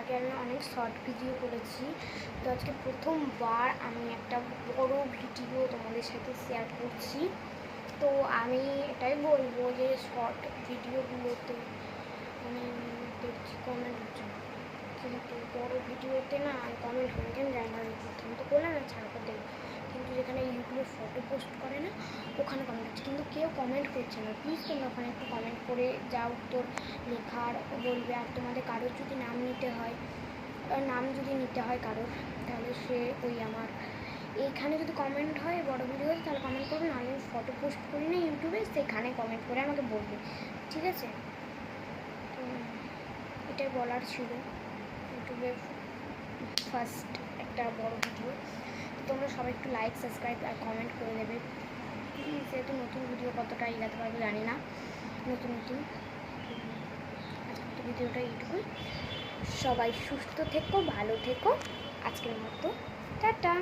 আগে আমি অনেক শর্ট ভিডিও করেছি। তো আজকে প্রথমবার আমি একটা বড় ভিডিও তোমাদের সাথে শেয়ার করছি। তো আমি এটাই বলব যে শর্ট ভিডিওগুলোতে আমি দেখছি কমেন্ট কিন্তু বড় ভিডিওতে না আমি কমেন্ট হয় কেন জানি না প্রথম তো করলাম না, ছাড়া করে দেবো কিন্তু যেখানে ইউটিউবে ফটো পোস্ট করে না, ওখানে কমেন্ট হচ্ছে। কিন্তু কেউ কমেন্ট করছে না। প্লিজ তোমরা ওখানে একটু কমেন্ট করে যা তোর লেখার বলবে। আর তোমাদের কারোর যদি নাম নিতে হয় যদি নিতে হয় কারোর, তাহলে সে ওই আমার এইখানে যদি কমেন্ট হয় বড় ভিডিওতে তাহলে কমেন্ট করবে না আমি ফটো পোস্ট করি না ইউটিউবে সেখানে কমেন্ট করে আমাকে বলবে, ঠিক আছে? তো এটাই বলার ছিল ইউটিউবে ফার্স্ট একটা বড় ভিডিও তোমরা সবাই একটু লাইক সাবস্ক্রাইব আর কমেন্ট করে দেবে। যেহেতু নতুন ভিডিও কতটা এগাতে পারব জানি না, নতুন নতুন ভিডিওটা এইটুকুই। সবাই সুস্থ থেকো ভালো থেকো। আজকের মতো টাটা।